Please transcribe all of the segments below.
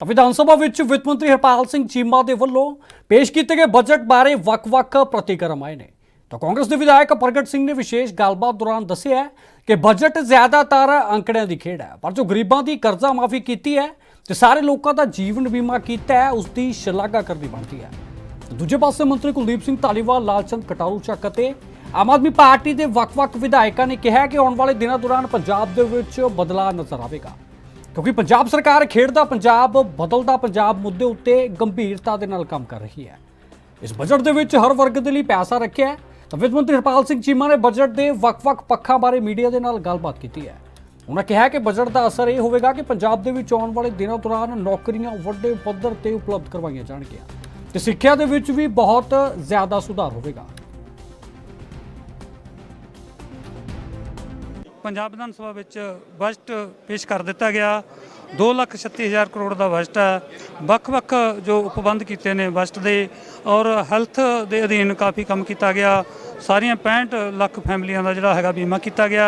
ਤਾਂ ਵਿਧਾਨ ਸਭਾ ਵਿੱਚ ਵਿੱਤ ਮੰਤਰੀ ਹਰਪਾਲ ਸਿੰਘ ਚੀਮਾ ਦੇ ਵੱਲੋਂ ਪੇਸ਼ ਕੀਤੇ ਗਏ ਬਜਟ ਬਾਰੇ ਵੱਖ-ਵੱਖ ਪ੍ਰਤੀਕਰਮ ਆਏ ਨੇ। ਤਾਂ ਕਾਂਗਰਸ ਦੇ ਵਿਧਾਇਕ ਪ੍ਰਗਟ ਸਿੰਘ ਨੇ ਵਿਸ਼ੇਸ਼ ਗੱਲਬਾਤ ਦੌਰਾਨ ਦੱਸਿਆ ਕਿ ਬਜਟ ਜ਼ਿਆਦਾਤਰ ਅੰਕੜਿਆਂ ਦੀ ਖੇਡ ਹੈ, ਪਰ ਜੋ ਗਰੀਬਾਂ ਦੀ ਕਰਜ਼ਾ ਮਾਫੀ ਕੀਤੀ ਹੈ ਤੇ ਸਾਰੇ ਲੋਕਾਂ ਦਾ ਜੀਵਨ ਬੀਮਾ ਕੀਤਾ ਹੈ, ਉਸ ਦੀ ਸ਼ਲਾਘਾ ਕਰਨੀ ਬਣਦੀ ਹੈ। ਦੂਜੇ ਪਾਸੇ ਮੰਤਰੀ ਕੁਲਦੀਪ ਸਿੰਘ ਧਾਲੀਵਾਲ, ਲਾਲਚੰਦ ਕਟਾਰੂ ਚੱਕ ਅਤੇ ਆਮ ਆਦਮੀ ਪਾਰਟੀ ਦੇ ਵੱਖ-ਵੱਖ ਵਿਧਾਇਕਾਂ ਨੇ ਕਿਹਾ ਕਿ ਆਉਣ ਵਾਲੇ ਦਿਨਾਂ ਦੌਰਾਨ ਪੰਜਾਬ ਦੇ ਵਿੱਚ ਬਦਲਾਅ ਨਜ਼ਰ ਆਵੇਗਾ। ਕਿਉਂਕਿ ਪੰਜਾਬ ਸਰਕਾਰ ਖੇਡਦਾ ਪੰਜਾਬ, ਬਦਲਦਾ ਪੰਜਾਬ ਮੁੱਦੇ ਉੱਤੇ ਗੰਭੀਰਤਾ ਦੇ ਨਾਲ ਕੰਮ ਕਰ ਰਹੀ ਹੈ। ਇਸ ਬਜਟ ਦੇ ਵਿੱਚ ਹਰ ਵਰਗ ਦੇ ਲਈ ਪੈਸਾ ਰੱਖਿਆ ਹੈ। ਤਾਂ ਵਿੱਤ ਮੰਤਰੀ ਹਰਪਾਲ ਸਿੰਘ ਚੀਮਾ ਨੇ ਬਜਟ ਦੇ ਵੱਖ-ਵੱਖ ਪੱਖਾਂ ਬਾਰੇ ਮੀਡੀਆ ਦੇ ਨਾਲ ਗੱਲਬਾਤ ਕੀਤੀ ਹੈ। ਉਹਨਾਂ ਕਿਹਾ ਕਿ ਬਜਟ ਦਾ ਅਸਰ ਇਹ ਹੋਵੇਗਾ ਕਿ ਪੰਜਾਬ ਦੇ ਵਿੱਚ ਆਉਣ ਵਾਲੇ ਦਿਨਾਂ ਦੌਰਾਨ ਨੌਕਰੀਆਂ ਵੱਡੇ ਪੱਧਰ ਤੇ ਉਪਲਬਧ ਕਰਵਾਈਆਂ ਜਾਣਗੀਆਂ ਤੇ ਸਿੱਖਿਆ ਦੇ ਵਿੱਚ ਵੀ ਬਹੁਤ ਜ਼ਿਆਦਾ ਸੁਧਾਰ ਹੋਵੇਗਾ। ਪੰਜਾਬ ਵਿਧਾਨ ਸਭਾ ਵਿੱਚ ਬਜਟ ਪੇਸ਼ ਕਰ ਦਿੱਤਾ ਗਿਆ। 236000 ਕਰੋੜ ਦਾ ਬਜਟ ਹੈ। ਵੱਖ-ਵੱਖ ਜੋ ਉਪਬੰਧ ਕੀਤੇ ਨੇ ਬਜਟ ਦੇ ਔਰ ਹੈਲਥ ਦੇ ਅਧੀਨ ਕਾਫੀ ਕੰਮ ਕੀਤਾ ਗਿਆ। ਸਾਰੀਆਂ 65 ਲੱਖ ਫੈਮਲੀਆਂ ਦਾ ਜਿਹੜਾ ਹੈਗਾ ਬੀਮਾ ਕੀਤਾ ਗਿਆ।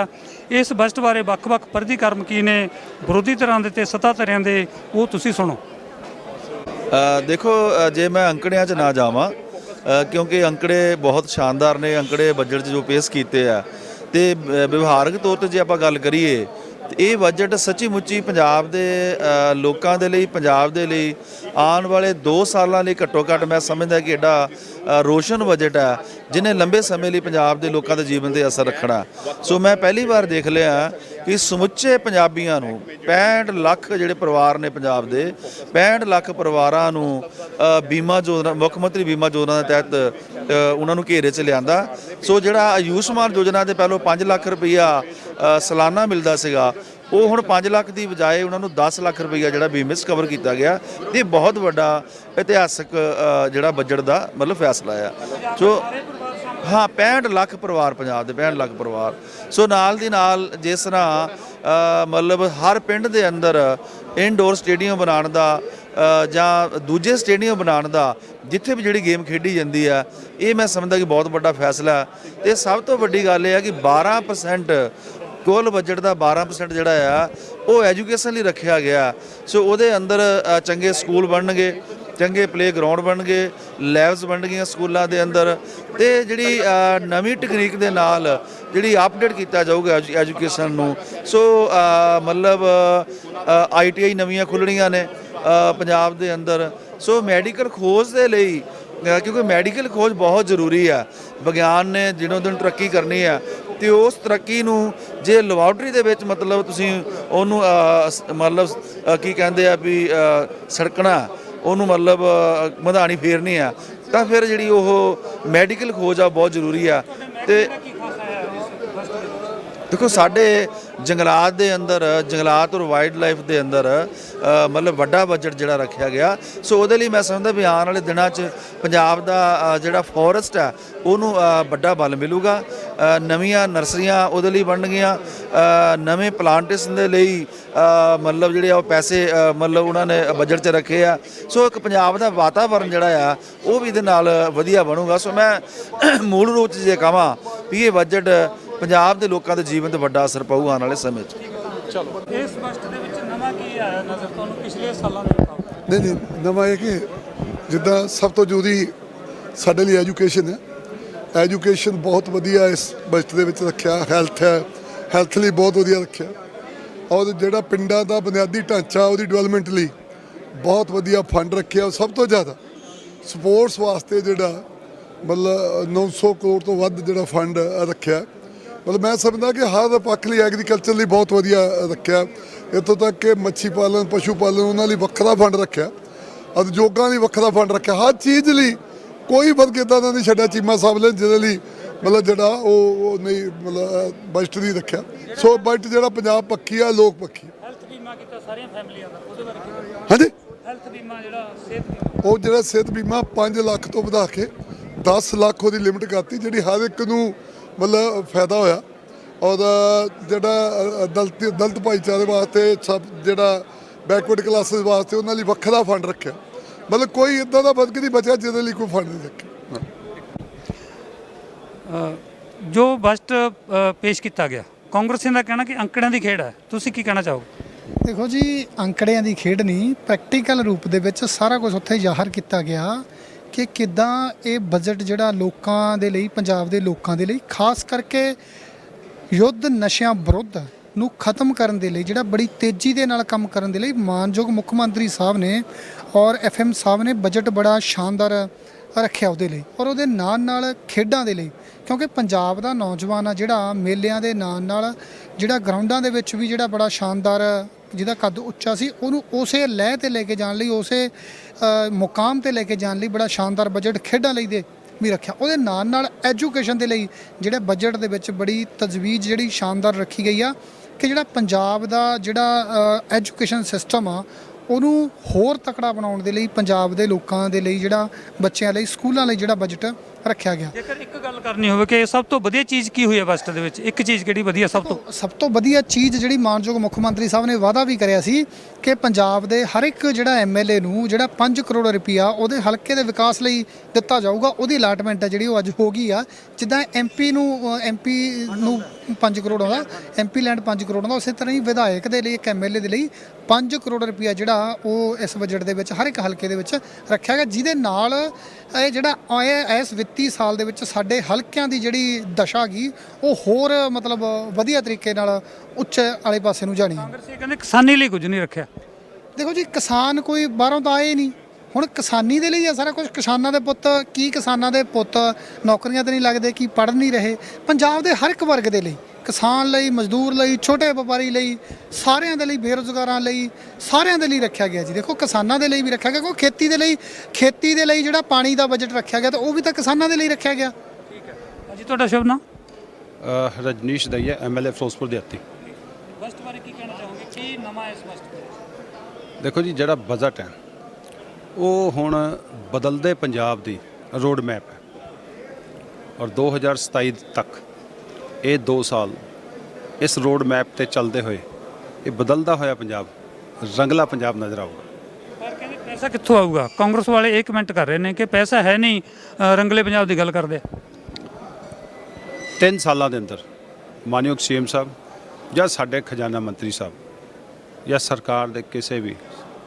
ਇਸ ਬਜਟ ਬਾਰੇ ਵੱਖ-ਵੱਖ ਪ੍ਰਤੀਕਰਮ ਕੀ ਨੇ, ਵਿਰੋਧੀ ਧਿਰਾਂ ਦੇ ਤੇ ਸੱਤਾ ਧਿਰਾਂ ਦੇ, ਉਹ ਤੁਸੀਂ ਸੁਣੋ। ਦੇਖੋ ਜੇ ਮੈਂ ਅੰਕੜਿਆਂ 'ਚ ਨਾ ਜਾਵਾਂ ਕਿਉਂਕਿ ਅੰਕੜੇ ਬਹੁਤ ਸ਼ਾਨਦਾਰ ਨੇ, ਅੰਕੜੇ ਬਜਟ 'ਚ ਜੋ ਪੇਸ਼ ਕੀਤੇ ਆ ਤੇ ਅ, ਵਿਵਹਾਰਕ ਤੌਰ ਤੇ ਜੇ ਆਪਾਂ ਗੱਲ ਕਰੀਏ ਤੇ ਇਹ ਬਜਟ ਸੱਚੀ ਮੁੱਚੀ ਪੰਜਾਬ ਦੇ ਲੋਕਾਂ ਦੇ ਲਈ ਪੰਜਾਬ ਦੇ ਲਈ ਆਉਣ ਵਾਲੇ 2 ਸਾਲਾਂ ਲਈ ਘੱਟੋ ਘੱਟ ਮੈਂ ਸਮਝਦਾ ਕਿ ਐਡਾ ਰੋਸ਼ਨ ਬਜਟ ਹੈ ਜਿਹਨੇ ਲੰਬੇ ਸਮੇਂ ਲਈ ਪੰਜਾਬ ਦੇ ਲੋਕਾਂ ਦੇ ਜੀਵਨ ਤੇ ਅਸਰ ਰੱਖਣਾ। ਸੋ ਮੈਂ ਪਹਿਲੀ ਵਾਰ ਦੇਖ ਲਿਆ ਕਿ ਸਮੁੱਚੇ ਪੰਜਾਬੀਆਂ ਨੂੰ 65 ਲੱਖ ਜਿਹੜੇ ਪਰਿਵਾਰ ਨੇ ਪੰਜਾਬ ਦੇ 65 ਲੱਖ ਪਰਿਵਾਰਾਂ ਨੂੰ ਬੀਮਾ ਯੋਜਨਾ ਮੁੱਖ ਮੰਤਰੀ ਬੀਮਾ ਯੋਜਨਾ ਦੇ ਤਹਿਤ ਉਹਨਾਂ ਨੂੰ ਘੇਰੇ 'ਚ ਲਿਆਂਦਾ। ਸੋ ਜਿਹੜਾ ਆਯੁਸ਼ਮਾਨ ਯੋਜਨਾ ਦੇ ਪਹਿਲੋਂ 5 ਲੱਖ ਰੁਪਈਆ ਅ, ਸਾਲਾਨਾ ਮਿਲਦਾ ਸੀਗਾ ਉਹ ਹੁਣ 5 ਲੱਖ ਦੀ ਬਜਾਏ ਉਹਨਾਂ ਨੂੰ 10 ਲੱਖ ਰੁਪਈਆ ਜਿਹੜਾ ਬੀਮੇ 'ਚ ਕਵਰ ਕੀਤਾ ਗਿਆ। ਇਹ ਬਹੁਤ ਵੱਡਾ ਇਤਿਹਾਸਕ ਜਿਹੜਾ ਬਜਟ ਦਾ ਮਤਲਬ ਫੈਸਲਾ ਆ। ਸੋ ਹਾਂ 65 ਲੱਖ ਪਰਿਵਾਰ, ਪੰਜਾਬ ਦੇ 65 ਲੱਖ ਪਰਿਵਾਰ। ਸੋ ਨਾਲ ਦੀ ਨਾਲ ਜਿਸ ਤਰ੍ਹਾਂ ਮਤਲਬ ਹਰ ਪਿੰਡ ਦੇ ਅੰਦਰ ਇਨਡੋਰ ਸਟੇਡੀਅਮ ਬਣਾਉਣ ਦਾ ਜਾਂ ਦੂਜੇ ਸਟੇਡੀਅਮ ਬਣਾਉਣ ਦਾ, ਜਿੱਥੇ ਵੀ ਜਿਹੜੀ ਗੇਮ ਖੇਡੀ ਜਾਂਦੀ ਆ ਇਹ ਮੈਂ ਸਮਝਦਾ ਕਿ ਬਹੁਤ ਵੱਡਾ ਫੈਸਲਾ ਹੈ। ਤੇ ਸਭ ਤੋਂ ਵੱਡੀ ਗੱਲ ਇਹ ਹੈ ਕਿ 12% ਕੁੱਲ ਬਜਟ ਦਾ 12% ਜਿਹੜਾ ਆ, ਉਹ ਐਜੂਕੇਸ਼ਨ ਲਈ ਰੱਖਿਆ ਗਿਆ। ਸੋ ਉਹਦੇ ਅੰਦਰ ਚੰਗੇ ਸਕੂਲ ਬਣਨਗੇ ਚੰਗੇ ਪਲੇਗਰਾਊਂਡ ਬਣ ਗਏ ਲੈਬਸ ਬਣ ਗਈਆਂ ਸਕੂਲਾਂ ਦੇ ਅੰਦਰ। ਤੇ ਜਿਹੜੀ ਨਵੀਂ ਟੈਕਨੀਕ ਦੇ ਨਾਲ ਜਿਹੜੀ ਅਪਡੇਟ ਕੀਤਾ ਜਾਊਗਾ ਐਜੂ- ਐਜੂਕੇਸ਼ਨ ਨੂੰ। ਸੋ ਅ, ਮਤਲਬ ਆਈਟੀਆਈ ਨਵੀਆਂ ਖੁੱਲਣੀਆਂ ਨੇ ਪੰਜਾਬ ਦੇ ਅੰਦਰ। ਸੋ ਮੈਡੀਕਲ ਖੋਜ ਦੇ ਲਈ ਕਿਉਂਕਿ ਮੈਡੀਕਲ ਖੋਜ ਬਹੁਤ ਜ਼ਰੂਰੀ ਆ। ਵਿਗਿਆਨ ਨੇ ਦਿਨੋਂ ਦਿਨ ਤਰੱਕੀ ਕਰਨੀ ਆ। ਤੇ ਉਸ ਤਰੱਕੀ ਨੂੰ ਜੇ ਲੈਬੋਰਟਰੀ ਦੇ ਵਿੱਚ ਮਤਲਬ ਤੁਸੀਂ ਉਹਨੂੰ ਮਤਲਬ ਕੀ ਕਹਿੰਦੇ ਆ ਵੀ ਸੜਕਣਾ ਉਹਨੂੰ ਮਤਲਬ ਅ, ਮਧਾਣੀ ਫੇਰਨੀ ਆ। ਤਾਂ ਫਿਰ ਜਿਹੜੀ ਉਹ ਮੈਡੀਕਲ ਖੋਜ ਆ ਬਹੁਤ ਜ਼ਰੂਰੀ ਆ। ਤੇ ਦੇਖੋ ਸਾਡੇ ਜੰਗਲਾਤ ਦੇ ਅੰਦਰ, ਜੰਗਲਾਤ ਔਰ ਵਾਈਲਡ ਲਾਈਫ ਦੇ ਅੰਦਰ ਮਤਲਬ ਵੱਡਾ ਬਜਟ ਜਿਹੜਾ ਰੱਖਿਆ ਗਿਆ। ਸੋ ਉਹਦੇ ਲਈ ਮੈਂ ਸਮਝਦਾ ਵੀ ਆਉਣ ਵਾਲੇ ਦਿਨਾਂ 'ਚ ਪੰਜਾਬ ਦਾ ਜਿਹੜਾ ਫੋਰੈਸਟ ਹੈ, ਉਹਨੂੰ ਵੱਡਾ ਬਲ ਮਿਲੂਗਾ। ਨਵੀਆਂ ਨਰਸਰੀਆਂ ਉਹਦੇ ਲਈ ਬਣਨਗੀਆਂ। ਨਵੇਂ ਪਲਾਂਟੇਸ਼ਨ ਦੇ ਲਈ ਮਤਲਬ ਜਿਹੜੇ ਆ ਉਹ ਪੈਸੇ ਮਤਲਬ ਉਹਨਾਂ ਨੇ ਬਜਟ 'ਚ ਰੱਖੇ ਆ। ਸੋ ਇੱਕ ਪੰਜਾਬ ਦਾ ਵਾਤਾਵਰਣ ਜਿਹੜਾ ਆ, ਉਹ ਵੀ ਇਹਦੇ ਨਾਲ ਵਧੀਆ ਬਣੂਗਾ। ਸੋ ਮੈਂ ਮੂਲ ਰੂਪ 'ਚ ਜੇ ਕਹਾਂ ਵੀ ਇਹ ਬਜਟ ਪੰਜਾਬ ਦੇ ਲੋਕਾਂ ਦੇ ਜੀਵਨ ਤੇ ਵੱਡਾ ਅਸਰ ਪਊ ਆਉਣ ਵਾਲੇ ਸਮੇਂ 'ਚ। ਇਸ ਬਜਟ ਦੇ ਵਿੱਚ ਨਵਾਂ ਕੀ ਆਇਆ ਨਜ਼ਰ? ਤੁਹਾਨੂੰ ਪਿਛਲੇ ਸਾਲਾਂ ਦੇ ਮੁਕਾਬਲੇ। ਨਹੀਂ ਨਹੀਂ ਨਵਾਂ ਇਹ ਕਿ ਜਿੱਦਾਂ ਸਭ ਤੋਂ ਜ਼ਰੂਰੀ ਸਾਡੇ ਲਈ ਐਜੂਕੇਸ਼ਨ ਹੈ। ਐਜੂਕੇਸ਼ਨ ਬਹੁਤ ਵਧੀਆ ਇਸ ਬਜਟ ਦੇ ਵਿੱਚ ਰੱਖਿਆ ਹੈਲਥ ਹੈ ਹੈਲਥ ਲਈ ਬਹੁਤ ਵਧੀਆ ਰੱਖਿਆ। ਔਰ ਜਿਹੜਾ ਪਿੰਡਾਂ ਦਾ ਬੁਨਿਆਦੀ ਢਾਂਚਾ ਉਹਦੀ ਡਿਵੈਲਪਮੈਂਟ ਲਈ ਬਹੁਤ ਵਧੀਆ ਫੰਡ ਰੱਖਿਆ। ਔਰ ਸਭ ਤੋਂ ਜ਼ਿਆਦਾ ਸਪੋਰਟਸ ਵਾਸਤੇ ਜਿਹੜਾ ਮਤਲਬ 900 ਕਰੋੜ ਤੋਂ ਵੱਧ ਜਿਹੜਾ ਫੰਡ ਰੱਖਿਆ। ਮਤਲਬ ਮੈਂ ਸਮਝਦਾ ਕਿ ਹਰ ਪੱਖ ਲਈ ਐਗਰੀਕਲਚਰ ਲਈ ਬਹੁਤ ਵਧੀਆ ਰੱਖਿਆ। ਇੱਥੋਂ ਤੱਕ ਕਿ ਮੱਛੀ ਪਾਲਣ ਪਸ਼ੂ ਪਾਲਣ ਉਹਨਾਂ ਲਈ ਵੱਖਰਾ ਫੰਡ ਰੱਖਿਆ। ਉਦਯੋਗਾਂ ਲਈ ਵੱਖਰਾ ਫੰਡ ਰੱਖਿਆ। ਹਰ ਚੀਜ਼ ਲਈ ਕੋਈ ਵਰਗ ਇਦਾਂ ਦਾ ਨਹੀਂ ਛੱਡਿਆ ਚੀਮਾ ਸਾਹਿਬ ਨੇ ਜਿਹਦੇ ਲਈ ਮਤਲਬ ਜਿਹੜਾ ਉਹ ਨਹੀਂ ਮਤਲਬ ਬਜਟ ਨਹੀਂ ਰੱਖਿਆ। ਸੋ ਬਜਟ ਜਿਹੜਾ ਪੰਜਾਬ ਪੱਖੀ ਆ ਲੋਕ ਆ। ਹੈਲਥ ਬੀਮਾ ਕੀਤਾ ਸਾਰੀਆਂ ਫੈਮਲੀਆਂ ਦਾ ਉਹਦੇ ਬਾਰੇ ਕੀ ਹਾਂਜੀ? ਹੈਲਥ ਬੀਮਾ ਜਿਹੜਾ ਸਿਹਤ ਬੀਮਾ। ਉਹ ਜਿਹੜਾ ਸਿਹਤ ਬੀਮਾ 5 ਲੱਖ ਤੋਂ ਵਧਾ ਕੇ 10 ਲੱਖ ਉਹਦੀ ਲਿਮਟ ਕਰਤੀ ਜਿਹੜੀ ਹਰ ਇੱਕ ਨੂੰ ਮਤਲਬ ਫਾਇਦਾ ਹੋਇਆ। ਔਰ ਜਿਹੜਾ ਦਲਿਤ ਦਲਿਤ ਭਾਈਚਾਰੇ ਵਾਸਤੇ ਸਭ ਜਿਹੜਾ ਬੈਕਵਰਡ ਕਲਾਸਿਸ ਵਾਸਤੇ ਉਹਨਾਂ ਲਈ ਵੱਖਰਾ ਫੰਡ ਰੱਖਿਆ। ਮਤਲਬ ਕੋਈ ਇਦਾਂ ਦਾ ਵਰਗ ਨਹੀਂ ਬਚਿਆ ਜਿਹਦੇ ਲਈ ਕੋਈ ਫੰਡ ਨਹੀਂ ਰੱਖਿਆ। ਅ, ਜੋ ਬਜਟ ਅ, ਪੇਸ਼ ਕੀਤਾ ਗਿਆ ਕਾਂਗਰਸੀਆਂ ਦਾ ਕਹਿਣਾ ਕਿ ਅੰਕੜਿਆਂ ਦੀ ਖੇਡ ਹੈ। ਤੁਸੀਂ ਕੀ ਕਹਿਣਾ ਚਾਹੋਗੇ? ਦੇਖੋ ਜੀ ਅੰਕੜਿਆਂ ਦੀ ਖੇਡ ਨਹੀਂ ਪ੍ਰੈਕਟੀਕਲ ਰੂਪ ਦੇ ਵਿੱਚ ਸਾਰਾ ਕੁਝ ਉੱਥੇ ਜ਼ਾਹਰ ਕੀਤਾ ਗਿਆ। ਕਿ ਕਿਦਾਂ ਇਹ ਬਜਟ ਜਿਹੜਾ ਲੋਕਾਂ ਦੇ ਲਈ, ਪੰਜਾਬ ਦੇ ਲੋਕਾਂ ਦੇ ਲਈ, ਖਾਸ ਕਰਕੇ ਯੁੱਧ ਨਸ਼ਿਆਂ ਵਿਰੁੱਧ ਨੂੰ ਖਤਮ ਕਰਨ ਦੇ ਲਈ, ਜਿਹੜਾ ਬੜੀ ਤੇਜ਼ੀ ਦੇ ਨਾਲ ਕੰਮ ਕਰਨ ਦੇ ਲਈ ਮਾਨਯੋਗ ਮੁੱਖ ਮੰਤਰੀ ਸਾਹਿਬ ਨੇ ਔਰ ਐਫਐਮ ਸਾਹਿਬ ਨੇ ਬਜਟ ਬੜਾ ਸ਼ਾਨਦਾਰ ਰੱਖਿਆ ਉਹਦੇ ਲਈ ਔਰ ਉਹਦੇ ਨਾਲ ਨਾਲ ਖੇਡਾਂ ਦੇ ਲਈ, ਕਿਉਂਕਿ ਪੰਜਾਬ ਦਾ ਨੌਜਵਾਨ ਆ ਜਿਹੜਾ ਮੇਲਿਆਂ ਦੇ ਨਾਲ ਨਾਲ ਜਿਹੜਾ ਗਰਾਊਂਡਾਂ ਦੇ ਵਿੱਚ ਵੀ ਜਿਹੜਾ ਬੜਾ ਸ਼ਾਨਦਾਰ ਜਿਹਦਾ ਕੱਦ ਉੱਚਾ ਸੀ, ਉਹਨੂੰ ਉਸੇ ਲਹਿ ਤੇ ਲੈ ਕੇ ਜਾਣ ਲਈ, ਉਸੇ ਮੁਕਾਮ ਤੇ ਲੈ ਕੇ ਜਾਣ ਲਈ ਬੜਾ ਸ਼ਾਨਦਾਰ ਬਜਟ ਖੇਡਾਂ ਲਈ ਦੇ ਵੀ ਰੱਖਿਆ। ਉਹਦੇ ਨਾਲ ਨਾਲ ਐਜੂਕੇਸ਼ਨ ਦੇ ਲਈ ਜਿਹੜੇ ਬਜਟ ਦੇ ਵਿੱਚ ਬੜੀ ਤਜਵੀਜ਼ ਜਿਹੜੀ ਸ਼ਾਨਦਾਰ ਰੱਖੀ ਗਈ ਆ ਕਿ ਜਿਹੜਾ ਪੰਜਾਬ ਦਾ ਜਿਹੜਾ ਐਜੂਕੇਸ਼ਨ ਸਿਸਟਮ ਆ, ਉਹਨੂੰ ਹੋਰ ਤਕੜਾ ਬਣਾਉਣ ਦੇ ਲਈ, ਪੰਜਾਬ ਦੇ ਲੋਕਾਂ ਦੇ ਲਈ ਜਿਹੜਾ ਬੱਚਿਆਂ ਲਈ, ਸਕੂਲਾਂ ਲਈ ਜਿਹੜਾ ਬਜਟ ਰੱਖਿਆ ਗਿਆ। ਜੇਕਰ ਇੱਕ ਗੱਲ ਕਰਨੀ ਹੋਵੇ ਕਿ ਸਭ ਤੋਂ ਵਧੀਆ ਚੀਜ਼ ਕੀ ਹੋਈ ਹੈ ਬਜਟ ਦੇ ਵਿੱਚ? ਇੱਕ ਚੀਜ਼ ਕਿਹੜੀ ਵਧੀਆ ਸਭ ਤੋਂ? ਸਭ ਤੋਂ ਵਧੀਆ ਚੀਜ਼ ਜਿਹੜੀ ਮਾਨਯੋਗ ਮੁੱਖ ਮੰਤਰੀ ਸਾਹਿਬ ਨੇ ਵਾਅਦਾ ਵੀ ਕਰਿਆ ਸੀ ਕਿ ਪੰਜਾਬ ਦੇ ਹਰ ਇੱਕ ਜਿਹੜਾ ਐਮਐਲਏ ਨੂੰ ਜਿਹੜਾ 5 ਕਰੋੜ ਰੁਪਇਆ ਉਹਦੇ ਹਲਕੇ ਦੇ ਵਿਕਾਸ ਲਈ ਦਿੱਤਾ ਜਾਊਗਾ ਉਹਦੀ ਅਲਾਟਮੈਂਟ ਹੈ ਜਿਹੜੀ ਉਹ ਅੱਜ ਹੋ ਗਈ ਆ। ਜਿੱਦਾਂ ਐਮਪੀ ਨੂੰ ਐਮਪੀ ਨੂੰ 5 ਕਰੋੜ ਆਉਂਦਾ ਐਮਪੀ ਲੈਂਡ 5 ਕਰੋੜ ਆਉਂਦਾ ਉਸੇ ਤਰ੍ਹਾਂ ਹੀ ਵਿਧਾਇਕ ਦੇ ਲਈ ਇੱਕ ਐਮਐਲਏ ਦੇ ਲਈ 5 ਕਰੋੜ ਰੁਪਇਆ ਜਿਹੜਾ ਉਹ ਇਸ ਬਜਟ ਦੇ ਵਿੱਚ ਹਰ ਇੱਕ ਹਲਕੇ ਦੇ ਵਿੱਚ ਰੱਖਿਆ ਗਿਆ ਜਿਹਦੇ ਨਾਲ ਇਹ ਜਿਹੜਾ ਆਏ ਇਸ ਵਿੱਤੀ ਸਾਲ ਦੇ ਵਿੱਚ ਸਾਡੇ ਹਲਕਿਆਂ ਦੀ ਜਿਹੜੀ ਦਸ਼ਾ ਗਈ ਉਹ ਹੋਰ ਮਤਲਬ ਵਧੀਆ ਤਰੀਕੇ ਨਾਲ ਉੱਚ ਵਾਲੇ ਪਾਸੇ ਨੂੰ ਜਾਣੀ। ਕਾਂਗਰਸ ਇਹ ਕਹਿੰਦੇ ਕਿਸਾਨੀ ਲਈ ਕੁਝ ਨਹੀਂ ਰੱਖਿਆ। ਦੇਖੋ ਜੀ ਕਿਸਾਨ ਕੋਈ ਬਾਹਰੋਂ ਤਾਂ ਆਏ ਨਹੀਂ। ਹੁਣ ਕਿਸਾਨੀ ਦੇ ਲਈ ਆ ਸਾਰਾ ਕੁਝ। ਕਿਸਾਨਾਂ ਦੇ ਪੁੱਤ ਕੀ ਕਿਸਾਨਾਂ ਦੇ ਪੁੱਤ? ਨੌਕਰੀਆਂ ਤੇ ਨਹੀਂ ਲੱਗਦੇ ਕੀ ਪੜ੍ਹ ਨਹੀਂ ਰਹੇ। ਪੰਜਾਬ ਦੇ ਹਰ ਇੱਕ ਵਰਗ ਦੇ ਲਈ। ਕਿਸਾਨ ਲਈ ਮਜ਼ਦੂਰ ਲਈ ਛੋਟੇ ਵਪਾਰੀ ਲਈ ਸਾਰਿਆਂ ਦੇ ਲਈ ਬੇਰੁਜ਼ਗਾਰਾਂ ਲਈ ਸਾਰਿਆਂ ਦੇ ਲਈ ਰੱਖਿਆ ਗਿਆ ਜੀ। ਦੇਖੋ ਕਿਸਾਨਾਂ ਦੇ ਲਈ ਵੀ ਰੱਖਿਆ ਗਿਆ ਕਿਉਂਕਿ ਖੇਤੀ ਦੇ ਲਈ ਖੇਤੀ ਦੇ ਲਈ ਜਿਹੜਾ ਪਾਣੀ ਦਾ ਬਜਟ ਰੱਖਿਆ ਗਿਆ ਤਾਂ ਉਹ ਵੀ ਤਾਂ ਕਿਸਾਨਾਂ ਦੇ ਲਈ ਰੱਖਿਆ ਗਿਆ। ਜੀ ਤੁਹਾਡਾ ਸ਼ੁਭ ਨਾਮ? ਅ, ਰਜਨੀਸ਼ ਦਈਆ ਐਮਐਲਏ ਫਿਰੋਜ਼ਪੁਰ ਦੇ ਹੱਤੀ। ਬਜਟ ਬਾਰੇ ਕੀ ਕਹਿਣਾ ਚਾਹੋਗੇ? ਕੀ ਨਵਾਂ ਇਸ ਬਜਟ ਦੇਖੋ ਜੀ ਜਿਹੜਾ ਬਜਟ ਹੈ ਉਹ ਹੁਣ ਬਦਲਦੇ ਪੰਜਾਬ ਦੀ ਰੋਡ ਮੈਪ ਹੈ। ਔਰ 2027 ਤੱਕ ਇਹ 2 ਸਾਲ ਇਸ ਰੋਡ ਮੈਪ ਤੇ ਚੱਲਦੇ ਹੋਏ ਇਹ ਬਦਲਦਾ ਹੋਇਆ ਪੰਜਾਬ ਰੰਗਲਾ ਪੰਜਾਬ ਨਜ਼ਰ ਆਊਗਾ। ਪਰ ਕਹਿੰਦੇ ਪੈਸਾ ਕਿੱਥੋਂ ਆਊਗਾ? ਕਾਂਗਰਸ ਵਾਲੇ ਇਹ ਕਮੈਂਟ ਕਰ ਰਹੇ ਨੇ ਕਿ ਪੈਸਾ ਹੈ ਨਹੀਂ ਰੰਗਲੇ ਪੰਜਾਬ ਦੀ ਗੱਲ ਕਰਦੇ 3 ਸਾਲਾਂ ਦੇ ਅੰਦਰ ਮਾਨਯੋਗ ਸੀਐਮ ਸਾਹਿਬ ਜਾਂ ਸਾਡੇ ਖਜ਼ਾਨਾ ਮੰਤਰੀ ਸਾਹਿਬ ਜਾਂ ਸਰਕਾਰ ਦੇ ਕਿਸੇ ਵੀ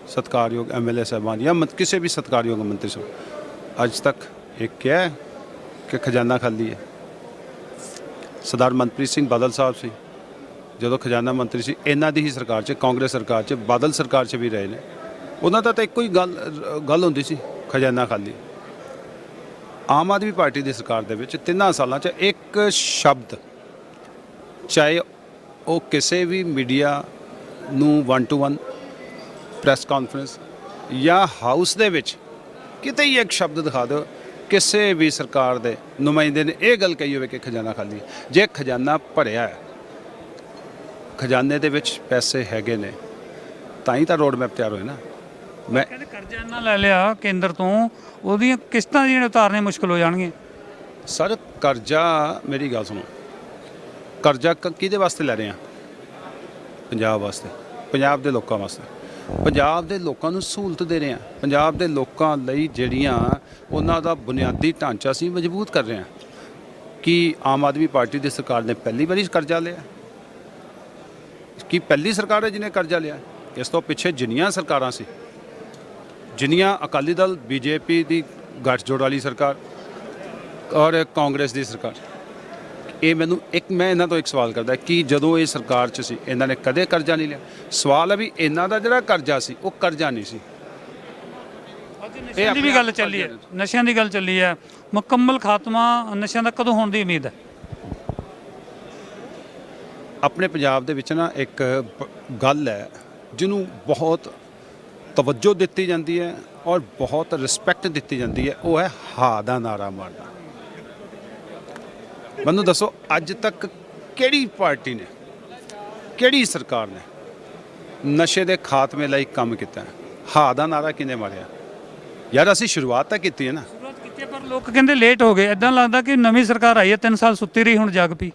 ਸਤਕਾਰਯੋਗ ਐਮਐਲਏ ਸਾਹਿਬਾਨ ਜਾਂ ਮਤ- ਕਿਸੇ ਵੀ ਸਤਕਾਰਯੋਗ ਮੰਤਰੀ ਸਾਹਿਬ ਅੱਜ ਤੱਕ ਇਹ ਕਿਹਾ ਕਿ ਖਜ਼ਾਨਾ ਖਾਲੀ ਹੈ। ਸਰਦਾਰ ਮਨਪ੍ਰੀਤ ਸਿੰਘ ਬਾਦਲ ਸਾਹਿਬ ਸੀ, ਜਦੋਂ ਖਜ਼ਾਨਾ ਮੰਤਰੀ ਸੀ, ਇਹਨਾਂ ਦੀ ਹੀ ਸਰਕਾਰ 'ਚ, ਕਾਂਗਰਸ ਸਰਕਾਰ 'ਚ, ਬਾਦਲ ਸਰਕਾਰ 'ਚ ਵੀ ਰਹੇ ਨੇ। ਉਹਨਾਂ ਦਾ ਤਾਂ ਇੱਕੋ ਹੀ ਗੱਲ ਗੱਲ ਹੁੰਦੀ ਸੀ, ਖਜ਼ਾਨਾ ਖਾਲੀ। ਆਮ ਆਦਮੀ ਪਾਰਟੀ ਦੀ ਸਰਕਾਰ ਦੇ ਵਿੱਚ ਤਿੰਨਾਂ ਸਾਲਾਂ 'ਚ ਇੱਕ ਸ਼ਬਦ, ਚਾਹੇ ਉਹ ਕਿਸੇ ਵੀ ਮੀਡੀਆ ਨੂੰ 1 ਟੂ 1 ਪ੍ਰੈਸ ਕਾਨਫਰੰਸ ਜਾਂ ਹਾਊਸ ਦੇ ਵਿੱਚ, ਕਿਤੇ ਹੀ ਇੱਕ ਸ਼ਬਦ ਦਿਖਾ ਦਿਓ ਕਿਸੇ ਵੀ ਸਰਕਾਰ ਦੇ ਨੁਮਾਇੰਦੇ ਨੇ ਇਹ ਗੱਲ ਕਹੀ ਹੋਵੇ ਕਿ ਖਜ਼ਾਨਾ ਖਾਲੀ ਹੈ। ਜੇ ਖਜ਼ਾਨਾ ਭਰਿਆ ਹੈ ਖਜ਼ਾਨੇ ਦੇ ਵਿੱਚ ਪੈਸੇ ਹੈਗੇ ਨੇ ਤਾਂ ਹੀ ਤਾਂ ਰੋਡ ਮੈਪ ਤਿਆਰ ਹੋਏ ਨਾ। ਮੈਂ ਕਹਿੰਦੇ ਕਰਜ਼ਾ ਇੰਨਾ ਲੈ ਲਿਆ ਕੇਂਦਰ ਤੋਂ ਉਹਦੀਆਂ ਕਿਸ਼ਤਾਂ ਜਿਹੜੀਆਂ ਉਤਾਰਨੇ ਮੁਸ਼ਕਲ ਹੋ ਜਾਣਗੀਆਂ। ਸਰ ਕਰਜ਼ਾ ਮੇਰੀ ਗੱਲ ਸੁਣੋ। ਕਰਜ਼ਾ ਕਿਹਦੇ ਵਾਸਤੇ ਲੈ ਰਹੇ ਆ? ਪੰਜਾਬ ਵਾਸਤੇ ਪੰਜਾਬ ਦੇ ਲੋਕਾਂ ਵਾਸਤੇ। ਪੰਜਾਬ ਦੇ ਲੋਕਾਂ ਨੂੰ ਸਹੂਲਤ ਦੇ ਰਹੇ ਆ ਪੰਜਾਬ ਦੇ ਲੋਕਾਂ ਲਈ ਜਿਹੜੀਆਂ ਉਹਨਾਂ ਦਾ ਬੁਨਿਆਦੀ ਢਾਂਚਾ ਸੀ ਮਜ਼ਬੂਤ ਕਰ ਰਹੇ ਹਾਂ ਕਿ ਆਮ ਆਦਮੀ ਪਾਰਟੀ ਦੀ ਸਰਕਾਰ ਨੇ ਪਹਿਲੀ ਵਾਰੀ ਕਰਜ਼ਾ ਲਿਆ। ਕੀ ਪਹਿਲੀ ਸਰਕਾਰ ਹੈ ਜਿਹਨੇ ਕਰਜ਼ਾ ਲਿਆ। ਇਸ ਤੋਂ ਪਿੱਛੇ ਜਿੰਨੀਆਂ ਸਰਕਾਰਾਂ ਸੀ, ਜਿੰਨੀਆਂ ਅਕਾਲੀ ਦਲ, ਬੀਜੇਪੀ ਦੀ ਗੱਠਜੋੜ ਵਾਲੀ ਸਰਕਾਰ ਔਰ ਕਾਂਗਰਸ ਦੀ ਸਰਕਾਰ। ਇਹ ਮੈਨੂੰ ਇੱਕ ਮੈਂ ਇਹਨਾਂ ਤੋਂ ਇੱਕ ਸਵਾਲ ਕਰਦਾ ਕਿ ਜਦੋਂ ਇਹ ਸਰਕਾਰ 'ਚ ਸੀ ਇਹਨਾਂ ਨੇ ਕਦੇ ਕਰਜ਼ਾ ਨਹੀਂ ਲਿਆ? ਸਵਾਲ ਹੈ ਵੀ ਇਹਨਾਂ ਦਾ ਜਿਹੜਾ ਕਰਜ਼ਾ ਸੀ ਉਹ ਕਰਜ਼ਾ ਨਹੀਂ ਸੀ। ਨਸ਼ਿਆਂ ਦੀ ਵੀ ਗੱਲ ਚੱਲੀ ਹੈ। ਨਸ਼ਿਆਂ ਦੀ ਗੱਲ ਚੱਲੀ ਹੈ। ਮੁਕੰਮਲ ਖਾਤਮਾ ਨਸ਼ਿਆਂ ਦਾ ਕਦੋਂ ਹੋਣ ਦੀ ਉਮੀਦ ਹੈ? ਆਪਣੇ ਪੰਜਾਬ ਦੇ ਵਿੱਚ ਨਾ ਇੱਕ ਗੱਲ ਹੈ ਜਿਹਨੂੰ ਬਹੁਤ ਤਵੱਜੋ ਦਿੱਤੀ ਜਾਂਦੀ ਹੈ ਔਰ ਬਹੁਤ ਰਿਸਪੈਕਟ ਦਿੱਤੀ ਜਾਂਦੀ ਹੈ ਉਹ ਹੈ ਹਾ ਦਾ ਨਾਰਾ ਮਾਰਨਾ। ਮੈਨੂੰ ਦੱਸੋ ਅੱਜ ਤੱਕ ਕਿਹੜੀ ਪਾਰਟੀ ਨੇ ਕਿਹੜੀ ਸਰਕਾਰ ਨੇ ਨਸ਼ੇ ਦੇ ਖਾਤਮੇ ਲਈ ਕੰਮ ਕੀਤਾ ਹੈ? ਦਾ ਨਾਰਾ ਕਿਨੇ ਮਾਰਿਆ? ਯਾਰ ਅਸੀਂ ਸ਼ੁਰੂਆਤ ਤਾਂ ਕੀਤੀ ਹੈ ਨਾ। ਸ਼ੁਰੂਆਤ ਕੀਤੀ ਪਰ ਲੋਕ ਕਹਿੰਦੇ ਲੇਟ ਹੋ ਗਏ। ਇਦਾਂ ਲੱਗਦਾ ਕਿ ਨਵੀਂ ਸਰਕਾਰ ਆਈ ਹੈ 3 ਸਾਲ ਸੁੱਤੀ ਰਹੀ ਹੁਣ ਜਾਗ ਪਈ।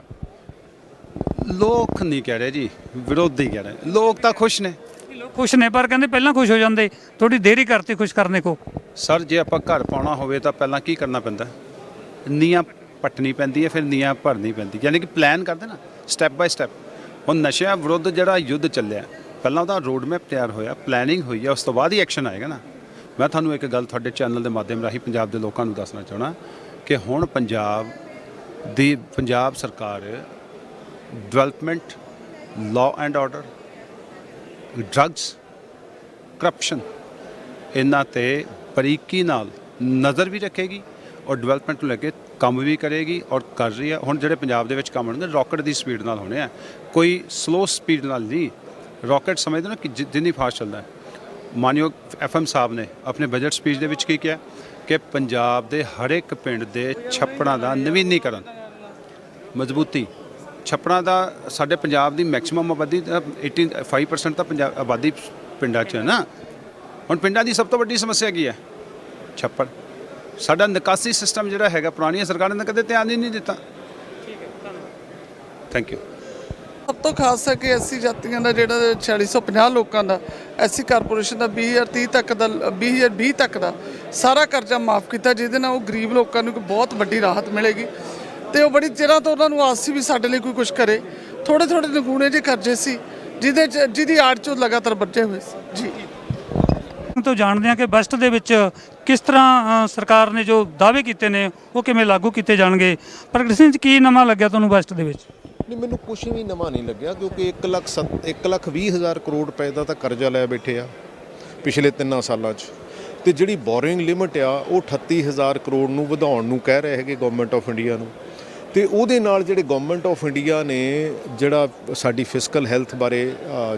ਲੋਕ ਨਹੀਂ ਕਹਿ ਰਹੇ ਜੀ ਵਿਰੋਧੀ ਕਹਿ ਰਹੇ। ਲੋਕ ਤਾਂ ਖੁਸ਼ ਨੇ। ਲੋਕ ਖੁਸ਼ ਨੇ ਪਰ ਕਹਿੰਦੇ ਪਹਿਲਾਂ ਖੁਸ਼ ਹੋ ਜਾਂਦੇ। ਥੋੜੀ ਦੇਰੀ ਕਰਤੀ ਖੁਸ਼ ਕਰਨੇ ਕੋ। ਸਰ ਜੇ ਆਪਾਂ ਘਰ ਪਾਉਣਾ ਹੋਵੇ ਤਾਂ ਪਹਿਲਾਂ ਕੀ ਕਰਨਾ ਪੈਂਦਾ? ਨੀਆਂ ਪੱਟਣੀ ਪੈਂਦੀ ਹੈ, ਫਿਰ ਨੀਆਂ ਭਰਨੀ ਪੈਂਦੀ ਯਾਨੀ ਕਿ ਪਲਾਨ ਕਰਦੇ ਨਾ ਸਟੈਪ ਬਾਈ ਸਟੈਪ ਹੁਣ ਨਸ਼ਿਆਂ ਵਿਰੁੱਧ ਜਿਹੜਾ ਯੁੱਧ ਚੱਲਿਆ, ਪਹਿਲਾਂ ਉਹਦਾ ਰੋਡ ਮੈਪ ਤਿਆਰ ਹੋਇਆ ਪਲੈਨਿੰਗ ਹੋਈ ਹੈ, ਉਸ ਤੋਂ ਬਾਅਦ ਹੀ ਐਕਸ਼ਨ ਆਏਗਾ ਨਾ। ਮੈਂ ਤੁਹਾਨੂੰ ਇੱਕ ਗੱਲ ਤੁਹਾਡੇ ਚੈਨਲ ਦੇ ਮਾਧਿਅਮ ਰਾਹੀਂ ਪੰਜਾਬ ਦੇ ਲੋਕਾਂ ਨੂੰ ਦੱਸਣਾ ਚਾਹਣਾ ਕਿ ਹੁਣ ਪੰਜਾਬ ਦੀ, ਪੰਜਾਬ ਸਰਕਾਰ development law and order drugs corruption ਇਹਨਾਂ ਤੇ ਬਰੀਕੀ ਨਾਲ ਨਜ਼ਰ ਵੀ ਰੱਖੇਗੀ ਔਰ ਡਿਵੈਲਪਮੈਂਟ ਨੂੰ ਲੈ ਕੇ ਕੰਮ ਵੀ ਕਰੇਗੀ ਔਰ ਕਰ ਰਹੀ ਹੈ। ਹੁਣ ਜਿਹੜੇ ਪੰਜਾਬ ਦੇ ਵਿੱਚ ਕੰਮ ਹੋਣਗੇ ਰਾਕਟ ਦੀ ਸਪੀਡ ਨਾਲ ਹੋਣੇ ਆ। ਕੋਈ ਸਲੋ ਸਪੀਡ ਨਾਲ ਨਹੀਂ। ਰਾਕਟ ਸਮਝਦੇ ਨਾ ਕਿ ਜਿੰਨੀ ਫਾਸਟ ਚੱਲਦਾ ਹੈ। ਮਾਨਯੋਗ ਐਫਐਮ ਸਾਹਿਬ ਨੇ ਆਪਣੇ ਬਜਟ ਸਪੀਚ ਦੇ ਵਿੱਚ ਕੀ ਕਿਹਾ? ਕਿ ਪੰਜਾਬ ਦੇ ਹਰ ਇੱਕ ਪਿੰਡ ਦੇ ਛੱਪੜਾਂ ਦਾ ਨਵੀਨੀਕਰਨ, ਮਜ਼ਬੂਤੀ। ਛੱਪੜਾਂ ਦਾ ਸਾਡੇ ਪੰਜਾਬ ਦੀ ਮੈਕਸਿਮਮ ਆਬਾਦੀ ਤਾਂ 85% ਤਾਂ ਪੰਜਾਬ ਆਬਾਦੀ ਪਿੰਡਾਂ 'ਚ ਹੈ ਨਾ। ਹੁਣ ਪਿੰਡਾਂ ਦੀ ਸਭ ਤੋਂ ਵੱਡੀ ਸਮੱਸਿਆ ਕੀ ਹੈ? ਛੱਪੜ। ਸਾਡਾ ਨਿਕਾਸੀ ਸਿਸਟਮ ਜਿਹੜਾ ਹੈਗਾ ਪੁਰਾਣੀਆਂ ਸਰਕਾਰਾਂ ਨੇ ਕਦੇ ਧਿਆਨ ਹੀ ਨਹੀਂ ਦਿੱਤਾ। ਥੈਂਕ ਯੂ ਸਭ ਤੋਂ ਖਾਸ ਹੈ ਕਿ ਐਸਸੀ ਜਾਤੀਆਂ ਦਾ ਜਿਹੜਾ 4650 ਲੋਕਾਂ ਦਾ ਐਸਸੀ ਕਾਰਪੋਰੇਸ਼ਨ ਦਾ 2030 ਤੱਕ ਦਾ 2020 ਤੱਕ ਦਾ ਸਾਰਾ ਕਰਜ਼ਾ ਮਾਫ ਕੀਤਾ ਜਿਹਦੇ ਨਾਲ ਉਹ ਗਰੀਬ ਲੋਕਾਂ ਨੂੰ ਇੱਕ ਬਹੁਤ ਵੱਡੀ ਰਾਹਤ ਮਿਲੇਗੀ। ਤੇ ਉਹ ਬੜੀ ਚਿਰਾਂ ਤੋਂ ਉਹਨਾਂ ਨੂੰ ਆਸ ਸੀ ਵੀ ਸਾਡੇ ਲਈ ਕੋਈ ਕੁਝ ਕਰੇ। ਥੋੜੇ ਥੋੜੇ ਨਗੂਣੇ ਜਿਹੇ ਕਰਜ਼ੇ ਸੀ ਜਿਹਦੇ 'ਚ ਜਿਹਦੀ ਆੜ 'ਚੋਂ ਲਗਾਤਾਰ ਵੱਜੇ ਹੋਏ ਸੀ। ਜੀ ਤੋਂ ਜਾਣਦੇ ਹਾਂ ਕਿ ਬਜਟ ਦੇ ਵਿੱਚ ਕਿਸ ਤਰ੍ਹਾਂ ਅ, ਸਰਕਾਰ ਨੇ ਜੋ ਦਾਅਵੇ ਕੀਤੇ ਨੇ ਉਹ ਕਿਵੇਂ ਲਾਗੂ ਕੀਤੇ ਜਾਣਗੇ? ਪ੍ਰਗਟ ਸਿੰਘ ਜੀ ਕੀ ਨਵਾਂ ਲੱਗਿਆ ਤੁਹਾਨੂੰ ਬਜਟ ਦੇ ਵਿੱਚ? ਨਹੀਂ ਮੈਨੂੰ ਕੁਝ ਵੀ ਨਵਾਂ ਨਹੀਂ ਲੱਗਿਆ ਕਿਉਂਕਿ 1 ਲੱਖ 1 ਲੱਖ 20 ਹਜ਼ਾਰ ਕਰੋੜ ਰੁਪਏ ਦਾ ਤਾਂ ਕਰਜ਼ਾ ਲੈ ਬੈਠੇ ਆ ਪਿਛਲੇ 3 ਸਾਲਾਂ 'ਚ। ਤੇ ਜਿਹੜੀ ਬੋਰਿੰਗ ਲਿਮਟ ਆ ਉਹ 38000 ਕਰੋੜ ਨੂੰ ਵਧਾਉਣ ਨੂੰ ਕਹਿ ਰਹੇ ਹੈਗੇ ਗਵਰਨਮੈਂਟ ਆਫ ਇੰਡੀਆ ਨੂੰ। ਤੇ ਉਹਦੇ ਨਾਲ ਜਿਹੜੇ ਗਵਰਨਮੈਂਟ ਆਫ ਇੰਡੀਆ ਨੇ ਜਿਹੜਾ ਸਾਡੀ ਫਿਸਕਲ ਹੈਲਥ ਬਾਰੇ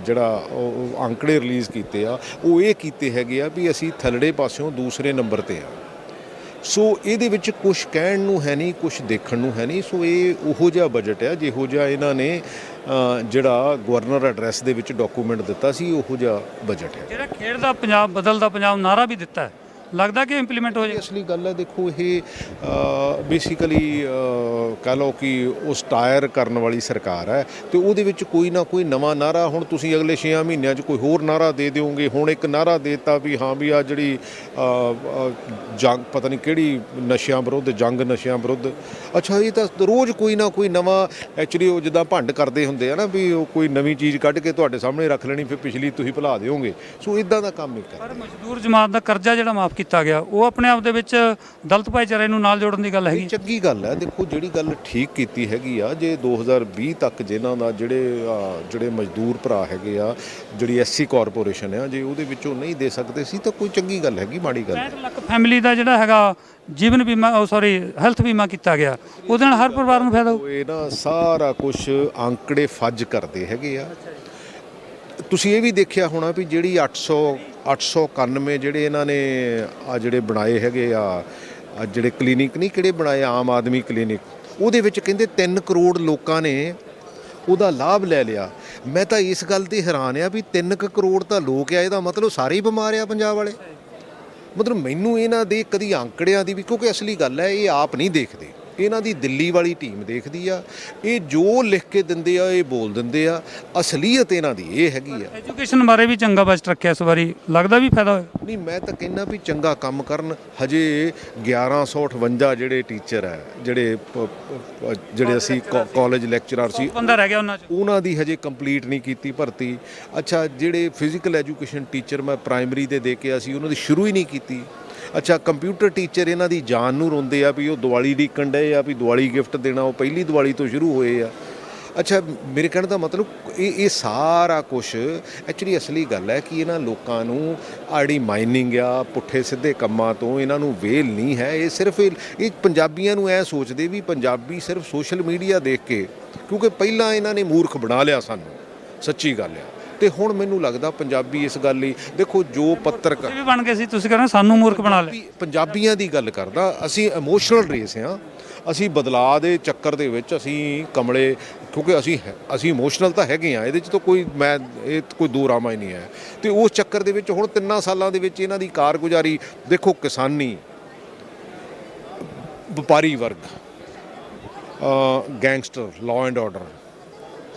ਜਿਹੜਾ ਉਹ ਅੰਕੜੇ ਰਿਲੀਜ਼ ਕੀਤੇ ਆ, ਉਹ ਇਹ ਕੀਤੇ ਹੈਗੇ ਆ ਵੀ ਅਸੀਂ ਥੱਲੜੇ ਪਾਸਿਓਂ ਦੂਸਰੇ ਨੰਬਰ ਤੇ ਆ। ਸੋ ਇਹਦੇ ਵਿੱਚ ਕੁਝ ਕਹਿਣ ਨੂੰ ਹੈ ਨਹੀਂ ਕੁਝ ਦੇਖਣ ਨੂੰ ਹੈ ਨਹੀਂ, ਸੋ ਇਹ ਉਹੋ ਜਿਹਾ ਬਜਟ ਹੈ ਜਿਹੋ ਜਿਹਾ ਇਹਨਾਂ ਨੇ ਜਿਹੜਾ ਗਵਰਨਰ ਐਡਰੈਸ ਦੇ ਵਿੱਚ ਡਾਕੂਮੈਂਟ ਦਿੱਤਾ ਸੀ, ਉਹੋ ਜਿਹਾ ਬਜਟ ਹੈ। ਜਿਹੜਾ ਖੇਡ ਦਾ ਪੰਜਾਬ ਬਦਲਦਾ ਪੰਜਾਬ ਨਾਰਾ ਵੀ ਦਿੱਤਾ ਹੈ। ਲੱਗਦਾ ਕਿ ਇੰਪਲੀਮੈਂਟ ਹੋ ਜਾਏਗਾ? ਅਸਲੀ ਗੱਲ ਹੈ ਦੇਖੋ ਇਹ ਬੇਸਿਕਲੀ ਕਹ ਲਓ ਕਿ ਉਸ ਟਾਇਰ ਕਰਨ ਵਾਲੀ ਸਰਕਾਰ ਹੈ ਤੇ ਉਹਦੇ ਵਿੱਚ ਕੋਈ ਨਾ ਕੋਈ ਨਵਾਂ ਨਾਰਾ ਹੁਣ ਤੁਸੀਂ ਅਗਲੇ 6 ਮਹੀਨਿਆਂ 'ਚ ਕੋਈ ਹੋਰ ਨਾਰਾ ਦੇ ਦਿਓਗੇ ਹੁਣ ਇੱਕ ਨਾਰਾ ਦੇਤਾ ਵੀ ਹਾਂ ਵੀ ਆ ਜਿਹੜੀ ਜੰਗ ਪਤਾ ਨਹੀਂ ਕਿਹੜੀ ਨਸ਼ਿਆਂ ਵਿਰੁੱਧ ਜੰਗ ਨਸ਼ਿਆਂ ਵਿਰੁੱਧ। ਅੱਛਾ ਇਹ ਤਾਂ ਰੋਜ਼ ਕੋਈ ਨਾ ਕੋਈ ਨਵਾਂ ਐਕਚੁਅਲੀ ਉਹ ਜਿੱਦਾਂ ਭੰਡ ਕਰਦੇ ਹੁੰਦੇ ਆ ਨਾ ਵੀ ਉਹ ਕੋਈ ਨਵੀਂ ਚੀਜ਼ ਕੱਢ ਕੇ ਤੁਹਾਡੇ ਸਾਹਮਣੇ ਰੱਖ ਲੈਣੀ ਫਿਰ ਪਿਛਲੀ ਤੁਸੀਂ ਭੁਲਾ ਦਿਓਗੇ। ਸੋ ਇਦਾਂ ਦਾ ਕੰਮ ਹੀ ਕਰ ਪਰ ਮਜ਼ਦੂਰ ਜਮਾਤ ਦਾ ਕਰਜ਼ਾ ਜਿਹੜਾ ਮਾਫ ਕੀਤਾ ਗਿਆ। ਉਹ ਆਪਣੇ ਆਪ ਦੇ ਵਿੱਚ ਦਲਿਤ ਭਾਈਚਾਰੇ ਨੂੰ ਨਾਲ ਜੋੜਨ ਦੀ ਗੱਲ ਹੈਗੀ। ਚੰਗੀ ਗੱਲ ਹੈ। ਦੇਖੋ ਜਿਹੜੀ ਗੱਲ ਠੀਕ ਕੀਤੀ ਹੈਗੀ ਆ ਜੇ 2020 ਤੱਕ ਜਿਨ੍ਹਾਂ ਦਾ ਜਿਹੜੇ ਜਿਹੜੇ ਮਜ਼ਦੂਰ ਭਰਾ ਹੈਗੇ ਆ ਜਿਹੜੀ ਐਸਸੀ ਕਾਰਪੋਰੇਸ਼ਨ ਆ ਜੇ ਉਹਦੇ ਵਿੱਚੋਂ ਨਹੀਂ ਦੇ ਸਕਦੇ ਸੀ ਤਾਂ ਕੋਈ ਚੰਗੀ ਗੱਲ ਹੈਗੀ ਮਾੜੀ ਗੱਲ 65 ਲੱਖ ਫੈਮਿਲੀ ਦਾ ਜਿਹੜਾ ਹੈਗਾ ਜੀਵਨ ਬੀਮਾ ਸੌਰੀ ਹੈਲਥ ਬੀਮਾ ਕੀਤਾ ਗਿਆ। ਉਹਦੇ ਨਾਲ ਹਰ ਪਰਿਵਾਰ ਨੂੰ ਫਾਇਦਾ ਹੋਊ। ਇਹ ਨਾ ਸਾਰਾ ਕੁਝ ਅੰਕੜੇ ਫੱਜ ਕਰਦੇ ਹੈਗੇ ਆ। ਤੁਸੀਂ ਇਹ ਵੀ ਦੇਖਿਆ ਹੋਣਾ ਵੀ ਜਿਹੜੀ 800 891 ਜਿਹੜੇ ਇਹਨਾਂ ਨੇ ਆ ਜਿਹੜੇ ਬਣਾਏ ਹੈਗੇ ਆ ਜਿਹੜੇ ਕਲੀਨਿਕ ਨਹੀਂ, ਕਿਹੜੇ ਬਣਾਏ ਆਮ ਆਦਮੀ ਕਲੀਨਿਕ, ਉਹਦੇ ਵਿੱਚ ਕਹਿੰਦੇ 3 ਕਰੋੜ ਲੋਕਾਂ ਨੇ ਉਹਦਾ ਲਾਭ ਲੈ ਲਿਆ। ਮੈਂ ਤਾਂ ਇਸ ਗੱਲ ਤੇ ਹੈਰਾਨ ਆ ਵੀ 3 ਕਰੋੜ ਤਾਂ ਲੋਕ ਆ, ਇਹਦਾ ਮਤਲਬ ਸਾਰੇ ਹੀ ਬਿਮਾਰ ਆ ਪੰਜਾਬ ਵਾਲੇ। ਮਤਲਬ ਮੈਨੂੰ ਇਹਨਾਂ ਦੇ ਕਦੀ ਅੰਕੜਿਆਂ ਦੀ ਵੀ, ਕਿਉਂਕਿ ਅਸਲੀ ਗੱਲ ਹੈ, ਇਹ ਆਪ ਨਹੀਂ ਦੇਖਦੇ। ਇਹਨਾਂ ਦੀ ਦਿੱਲੀ ਵਾਲੀ ਟੀਮ ਦੇਖਦੀ ਆ ਇਹ ਜੋ ਲਿਖ ਕੇ ਦਿੰਦੇ ਆ ਇਹ ਬੋਲ ਦਿੰਦੇ ਆ ਅਸਲੀਅਤ ਇਹਨਾਂ ਦੀ ਇਹ ਹੈਗੀ ਆ। ਐਜੂਕੇਸ਼ਨ ਬਾਰੇ ਵੀ ਚੰਗਾ ਬਜਟ ਰੱਖਿਆ ਇਸ ਵਾਰੀ ਲੱਗਦਾ ਵੀ ਫਾਇਦਾ ਹੋਇਆ? ਨਹੀਂ ਮੈਂ ਤਾਂ ਕਹਿੰਦਾ ਵੀ ਚੰਗਾ ਕੰਮ ਕਰਨ ਹਜੇ 1158 ਜਿਹੜੇ ਟੀਚਰ ਹੈ ਜਿਹੜੇ ਜਿਹੜੇ ਅਸੀਂ ਕਾਲਜ ਲੈਕਚਰਰ ਸੀ। ਬੰਦਾ ਰਹਿ ਗਿਆ ਉਹਨਾਂ 'ਚ। ਉਹਨਾਂ ਦੀ ਹਜੇ ਕੰਪਲੀਟ ਨਹੀਂ ਕੀਤੀ ਭਰਤੀ। ਅੱਛਾ ਜਿਹੜੇ ਫਿਜ਼ੀਕਲ ਐਜੂਕੇਸ਼ਨ ਟੀਚਰ ਮੈਂ ਪ੍ਰਾਇਮਰੀ ਦੇ ਦੇ ਕੇ ਅਸੀਂ ਉਹਨਾਂ ਦੀ ਸ਼ੁਰੂ ਹੀ ਨਹੀਂ ਕੀਤੀ। ਅੱਛਾ ਕੰਪਿਊਟਰ ਟੀਚਰ ਇਹਨਾਂ ਦੀ ਜਾਨ ਨੂੰ ਰੋਂਦੇ ਆ ਵੀ ਉਹ ਦੀਵਾਲੀ ਡੀਕਣ ਡਏ ਆ, ਵੀ ਦੀਵਾਲੀ ਗਿਫਟ ਦੇਣਾ, ਉਹ ਪਹਿਲੀ ਦੀਵਾਲੀ ਤੋਂ ਸ਼ੁਰੂ ਹੋਏ ਆ। ਅੱਛਾ, ਮੇਰੇ ਕਹਿਣ ਦਾ ਮਤਲਬ ਇਹ ਇਹ ਸਾਰਾ ਕੁਝ ਐਕਚੁਅਲੀ ਅਸਲੀ ਗੱਲ ਹੈ ਕਿ ਇਹਨਾਂ ਲੋਕਾਂ ਨੂੰ ਆੜੀ ਮਾਈਨਿੰਗ ਆ, ਪੁੱਠੇ ਸਿੱਧੇ ਕੰਮਾਂ ਤੋਂ ਇਹਨਾਂ ਨੂੰ ਵੇਲ ਨਹੀਂ ਹੈ। ਇਹ ਸਿਰਫ ਇਹ ਇਹ ਪੰਜਾਬੀਆਂ ਨੂੰ ਐ ਸੋਚਦੇ ਵੀ ਪੰਜਾਬੀ ਸਿਰਫ ਸੋਸ਼ਲ ਮੀਡੀਆ ਦੇਖ ਕੇ, ਕਿਉਂਕਿ ਪਹਿਲਾਂ ਇਹਨਾਂ ਨੇ ਮੂਰਖ ਬਣਾ ਲਿਆ ਸਾਨੂੰ। ਸੱਚੀ ਗੱਲ ਆ। ਤੇ ਹੁਣ ਮੈਨੂੰ ਲੱਗਦਾ ਪੰਜਾਬੀ ਇਸ ਗੱਲ ਲਈ ਦੇਖੋ ਜੋ ਪੱਤਰਕਾਰ ਵੀ ਬਣ ਗਏ ਸੀ ਤੁਸੀਂ ਕਹਿੰਦੇ ਸਾਨੂੰ ਮੂਰਖ ਬਣਾ ਲਿਆ। ਪੰਜਾਬੀ- ਪੰਜਾਬੀਆਂ ਦੀ ਗੱਲ ਕਰਦਾ ਅਸੀਂ ਇਮੋਸ਼ਨਲ ਰੇਸ ਹਾਂ। ਅਸੀਂ ਬਦਲਾਅ ਦੇ ਚੱਕਰ ਦੇ ਵਿੱਚ ਅਸੀਂ ਕਮਲੇ ਕਿਉਂਕਿ ਅਸੀਂ ਅਸੀਂ ਇਮੋਸ਼ਨਲ ਤਾਂ ਹੈਗੇ ਆ ਇਹਦੇ 'ਚ ਤਾਂ ਕੋਈ ਮੈਂ ਇਹ ਕੋਈ ਦੋ ਰਾਮਾ ਹੀ ਨਹੀਂ ਹੈ। ਤੇ ਉਸ ਚੱਕਰ ਦੇ ਵਿੱਚ ਹੁਣ ਤਿੰਨਾਂ ਸਾਲਾਂ ਦੇ ਵਿੱਚ ਇਹਨਾਂ ਦੀ ਕਾਰਗੁਜ਼ਾਰੀ ਦੇਖੋ ਕਿਸਾਨੀ ਵਪਾਰੀ ਵਰਗ ਗੈਂਗਸਟਰ ਲਾਅ ਐਂਡ ਆਰਡਰ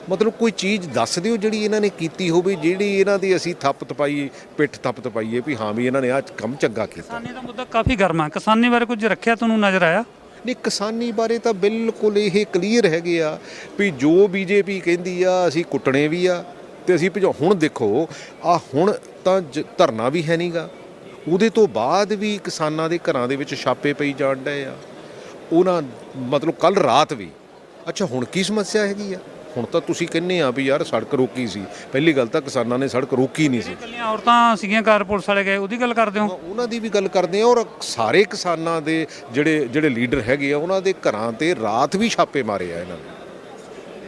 ਮਤਲਬ ਕੋਈ ਚੀਜ਼ ਦੱਸ ਦਿਓ ਜਿਹੜੀ ਇਹਨਾਂ ਨੇ ਕੀਤੀ ਹੋਵੇ ਜਿਹੜੀ ਇਹਨਾਂ ਦੀ ਅਸੀਂ ਥੱਪ ਤਪਾਈ ਪਿੱਠ ਥੱਪ ਤਪਾਈਏ ਵੀ ਹਾਂ ਵੀ ਇਹਨਾਂ ਨੇ ਆਹ ਕੰਮ ਚੰਗਾ ਕੀਤਾ। ਕਿਸਾਨੀ ਦਾ ਮੁੱਦਾ ਕਾਫੀ ਗਰਮ ਹੈ ਕਿਸਾਨੀ ਬਾਰੇ ਕੁਝ ਰੱਖਿਆ ਤੁਹਾਨੂੰ ਨਜ਼ਰ ਆਇਆ? ਨਹੀਂ ਕਿਸਾਨੀ ਬਾਰੇ ਤਾਂ ਬਿਲਕੁਲ ਇਹ ਕਲੀਅਰ ਹੈਗੇ ਆ ਵੀ ਜੋ ਬੀਜੇਪੀ ਕਹਿੰਦੀ ਆ ਅਸੀਂ ਕੁੱਟਣੇ ਵੀ ਆ ਤੇ ਅਸੀਂ ਭਜਾ ਹੁਣ ਦੇਖੋ ਆ ਹੁਣ ਤਾਂ ਜ- ਧਰਨਾ ਵੀ ਹੈ ਨਹੀਂਗਾ ਉਹਦੇ ਤੋਂ ਬਾਅਦ ਵੀ ਕਿਸਾਨਾਂ ਦੇ ਘਰਾਂ ਦੇ ਵਿੱਚ ਛਾਪੇ ਪਈ ਜਾਣ ਡਏ ਆ। ਉਹਨਾਂ ਮਤਲਬ ਕੱਲ ਰਾਤ ਵੀ। ਅੱਛਾ ਹੁਣ ਕੀ ਸਮੱਸਿਆ ਹੈਗੀ ਆ? ਹੁਣ ਤਾਂ ਤੁਸੀਂ ਕਹਿੰਦੇ ਆ ਵੀ ਯਾਰ ਸੜਕ ਰੋਕੀ ਸੀ। ਪਹਿਲੀ ਗੱਲ ਤਾਂ ਕਿਸਾਨਾਂ ਨੇ ਸੜਕ ਰੋਕੀ ਨਹੀਂ ਸੀ। ਇਕੱਲੀਆਂ ਔਰਤਾਂ ਸੀਗੀਆਂ ਕਾਰ ਪੁਲਿਸ ਵਾਲੇ ਗਏ। ਉਹਦੀ ਗੱਲ ਕਰਦੇ ਹੋ ਉਹਨਾਂ ਦੀ ਵੀ ਗੱਲ ਕਰਦੇ ਆ ਔਰ ਸਾਰੇ ਕਿਸਾਨਾਂ ਦੇ ਜਿਹੜੇ ਜਿਹੜੇ ਲੀਡਰ ਹੈਗੇ ਆ ਉਹਨਾਂ ਦੇ ਘਰਾਂ ਤੇ ਰਾਤ ਵੀ ਛਾਪੇ ਮਾਰੇ ਆ ਇਹਨਾਂ ਨੇ।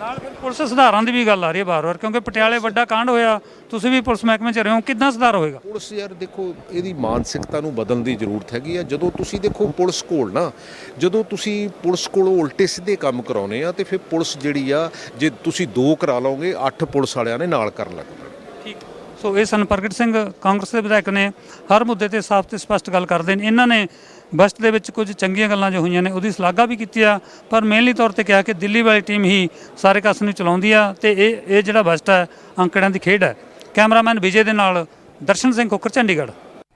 ਨਾਲ ਫਿਰ ਪੁਲਿਸ ਸੁਧਾਰਾਂ ਦੀ ਵੀ ਗੱਲ ਆ ਰਹੀ ਹੈ ਬਾਰ-ਬਾਰ ਕਿਉਂਕਿ ਪਟਿਆਲੇ ਵੱਡਾ ਕਾਂਡ ਹੋਇਆ ਤੁਸੀਂ ਵੀ ਪੁਲਿਸ ਮਹਿਕਮੇ 'ਚ ਰਹੇ ਹੋ ਕਿੱਦਾਂ ਸੁਧਾਰ ਹੋਏਗਾ? ਪੁਲਿਸ ਯਾਰ ਦੇਖੋ ਇਹਦੀ ਮਾਨਸਿਕਤਾ ਨੂੰ ਬਦਲਣ ਦੀ ਜ਼ਰੂਰਤ ਹੈਗੀ ਆ। ਜਦੋਂ ਤੁਸੀਂ ਦੇਖੋ ਪੁਲਿਸ ਕੋਲ ਨਾ ਜਦੋਂ ਤੁਸੀਂ ਪੁਲਿਸ ਕੋਲੋਂ ਉਲਟੇ ਸਿੱਧੇ ਕੰਮ ਕਰਾਉਨੇ ਆ ਤੇ ਫਿਰ ਪੁਲਿਸ ਜਿਹੜੀ ਆ ਜੇ ਤੁਸੀਂ ਦੋ ਕਰਾ ਲਓਗੇ ਅੱਠ ਪੁਲਿਸ ਵਾਲਿਆਂ ਨੇ ਨਾਲ ਕਰਨ ਲੱਗ ਪੈਣਾ ਠੀਕ। ਸੋ ਇਹ ਸਨ ਪ੍ਰਗਟ ਸਿੰਘ ਕਾਂਗਰਸ ਦੇ ਵਿਧਾਇਕ ਨੇ ਹਰ ਮੁੱਦੇ ਤੇ ਸਾਫ਼ ਤੇ ਸਪਸ਼ਟ ਗੱਲ ਕਰਦੇ ਨੇ। ਇਹਨਾਂ ਨੇ ਬਸਟ ਦੇ ਵਿੱਚ ਕੁਝ ਚੰਗੀਆਂ ਗੱਲਾਂ ਜੋ ਹੋਈਆਂ ਨੇ, ਉਹਦੀ ਸ਼ਲਾਘਾ ਵੀ ਕੀਤੀ ਆ, ਪਰ ਮੇਨਲੀ ਤੌਰ ਤੇ ਕਿਹਾ ਕਿ ਦਿੱਲੀ ਵਾਲੀ ਟੀਮ ਹੀ ਸਾਰੇ ਕਾਸ ਨੂੰ ਚਲਾਉਂਦੀ ਆ ਤੇ ਇਹ ਇਹ ਜਿਹੜਾ ਬਸਟ ਹੈ, ਅੰਕੜਿਆਂ ਦੀ ਖੇਡ ਹੈ। ਕੈਮਰਾਮੈਨ ਵਿਜੇ ਦੇ ਨਾਲ ਦਰਸ਼ਨ ਸਿੰਘ ਖੋਖਰ, ਚੰਡੀਗੜ੍ਹ।